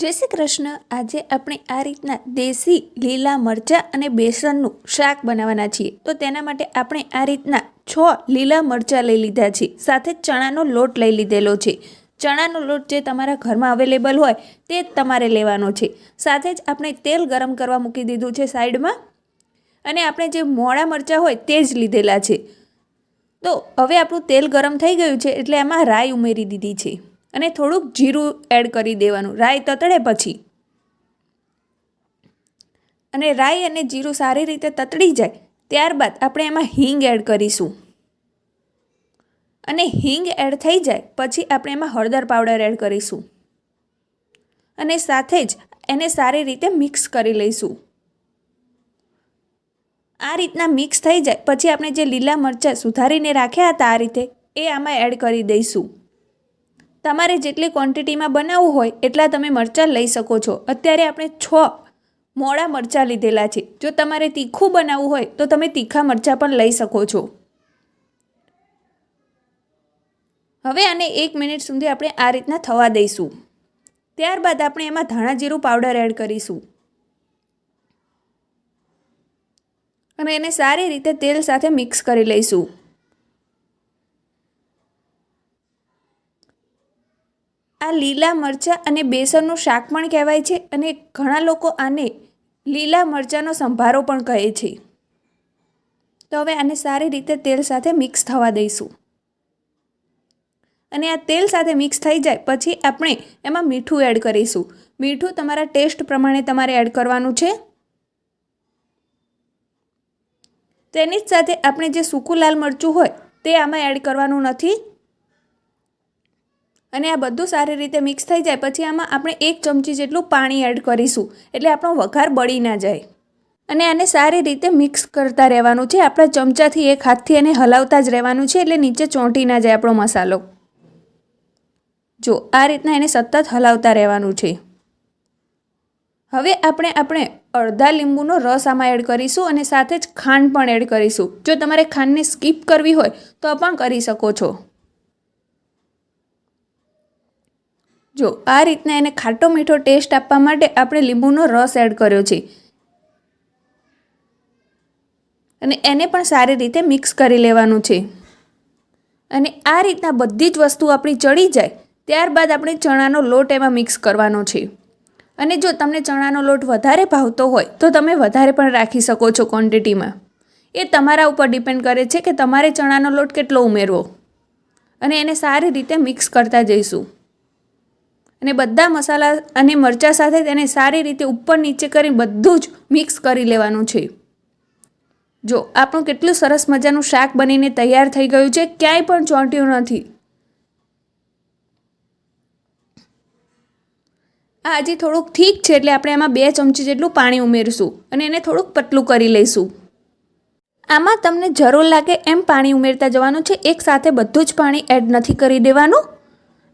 જય શ્રી કૃષ્ણ. આજે આપણે આ રીતના દેશી લીલા મરચાં અને બેસનનું શાક બનાવવાના છીએ. તો તેના માટે આપણે આ રીતના છ લીલા મરચાં લઈ લીધા છે. સાથે ચણાનો લોટ લઈ લીધેલો છે. ચણાનો લોટ જે તમારા ઘરમાં અવેલેબલ હોય તે જ તમારે લેવાનો છે. સાથે જ આપણે તેલ ગરમ કરવા મૂકી દીધું છે સાઈડમાં. અને આપણે જે મોડા મરચાં હોય તે જ લીધેલા છે. તો હવે આપણું તેલ ગરમ થઈ ગયું છે એટલે એમાં રાઈ ઉમેરી દીધી છે. અને થોડુંક જીરું એડ કરી દેવાનું, રાઈ તતડે પછી. અને રાઈ અને જીરું સારી રીતે તતડી જાય, ત્યારબાદ આપણે એમાં હિંગ એડ કરીશું. અને હિંગ એડ થઈ જાય, પછી આપણે એમાં હળદર પાવડર એડ કરીશું. અને સાથે જ એને સારી રીતે મિક્સ કરી લઈશું. આ રીતના મિક્સ થઈ જાય, પછી આપણે જે લીલા મરચાં સુધારીને રાખ્યા હતા આ રીતે, એ આમાં એડ કરી દઈશું. તમારે જેટલી ક્વોન્ટિટીમાં બનાવવું હોય, એટલા તમે મરચાં લઈ શકો છો. અત્યારે આપણે છ મોડા મરચાં લીધેલા છે. જો તમારે તીખું બનાવવું હોય, તો તમે તીખા મરચાં પણ લઈ શકો છો. હવે આને એક મિનિટ સુધી આપણે આ રીતના થવા દઈશું. ત્યારબાદ આપણે એમાં ધાણા જીરું પાવડર એડ કરીશું. અને એને સારી રીતે તેલ સાથે મિક્સ કરી લઈશું. આ લીલા મરચાં અને બેસનનું શાક પણ કહેવાય છે અને ઘણા લોકો આને લીલા મરચાંનો સંભારો પણ કહે છે. તો હવે આને સારી રીતે તેલ સાથે મિક્સ થવા દઈશું. અને આ તેલ સાથે મિક્સ થઈ જાય પછી આપણે એમાં મીઠું એડ કરીશું. મીઠું તમારા ટેસ્ટ પ્રમાણે તમારે એડ કરવાનું છે. તેની જ સાથે આપણે જે સૂકું લાલ મરચું હોય તે આમાં એડ કરવાનું નથી. અને આ બધું સારી રીતે મિક્સ થઈ જાય, પછી આમાં આપણે એક ચમચી જેટલું પાણી એડ કરીશું, એટલે આપણો વઘાર બળી ના જાય. અને આને સારી રીતે મિક્સ કરતા રહેવાનું છે, આપણા ચમચાથી એક હાથથી એને હલાવતા જ રહેવાનું છે, એટલે નીચે ચોંટી ના જાય આપણો મસાલો. જો, આ રીતના એને સતત હલાવતા રહેવાનું છે. હવે આપણે આપણે અડધા લીંબુનો રસ આમાં એડ કરીશું અને સાથે જ ખાંડ પણ એડ કરીશું. જો તમારે ખાંડને સ્કીપ કરવી હોય, તો પણ કરી શકો છો. જો આ રીતના એને ખાટો મીઠો ટેસ્ટ આપવા માટે આપણે લીંબુનો રસ એડ કર્યો છે. અને એને પણ સારી રીતે મિક્સ કરી લેવાનું છે. અને આ રીતના બધી જ વસ્તુ આપણી ચડી જાય, ત્યારબાદ આપણે ચણાનો લોટ એમાં મિક્સ કરવાનો છે. અને જો તમને ચણાનો લોટ વધારે ભાવતો હોય, તો તમે વધારે પણ રાખી શકો છો ક્વોન્ટિટીમાં એ તમારા ઉપર ડિપેન્ડ કરે છે કે તમારે ચણાનો લોટ કેટલો ઉમેરવો. અને એને સારી રીતે મિક્સ કરતા જઈશું. અને બધા મસાલા અને મરચાં સાથે તેને સારી રીતે ઉપર નીચે કરી બધું જ મિક્સ કરી લેવાનું છે. જો, આપણું કેટલું સરસ મજાનું શાક બનીને તૈયાર થઈ ગયું છે, ક્યાંય પણ ચોંટ્યું નથી. આ આજે થોડુંક ઠીક છે, એટલે આપણે આમાં બે ચમચી જેટલું પાણી ઉમેરીશું અને એને થોડુંક પતલું કરી લઈશું. આમાં તમને જરૂર લાગે એમ પાણી ઉમેરતા જવાનું છે, એક સાથે બધું જ પાણી એડ નથી કરી દેવાનું.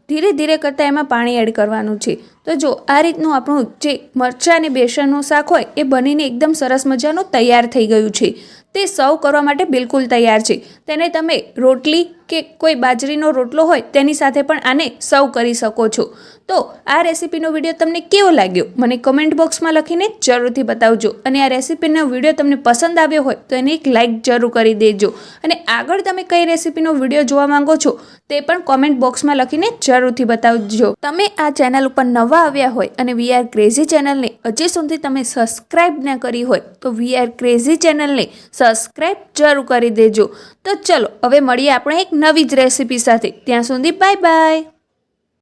ધીરે ધીરે કરતાં એમાં પાણી એડ કરવાનું છે. તો જો આ રીતનું આપણું જે મરચાં અને બેસનનું શાક હોય, એ બનીને એકદમ સરસ મજાનું તૈયાર થઈ ગયું છે. તે સર્વ કરવા માટે બિલકુલ તૈયાર છે. તેને તમે રોટલી કે કોઈ બાજરીનો રોટલો હોય તેની સાથે પણ આને સર્વ કરી શકો છો. તો આ રેસીપીનો વીડિયો તમને કેવો લાગ્યો? મને કમેન્ટ બોક્સમાં લખીને જરૂરથી બતાવજો. અને આ રેસીપીનો વીડિયો તમને પસંદ આવ્યો હોય તો એને એક લાઇક જરૂર કરી દેજો. અને આગળ તમે કઈ રેસીપીનો વીડિયો જોવા માંગો છો તે પણ કોમેન્ટ બોક્સમાં લખીને જરૂરથી બતાવજો. તમે આ ચેનલ ઉપર નવા આવ્યા હોય અને વી આર ક્રેઝી ચેનલને હજી સુધી તમે સબસ્ક્રાઇબ ન કરી હોય તો વી આર ક્રેઝી ચેનલને સબસ્ક્રાઇબ જરૂર કરી દેજો. તો ચલો, હવે મળીએ આપણે એક નવી જ રેસીપી સાથે. ત્યાં સુધી બાય બાય.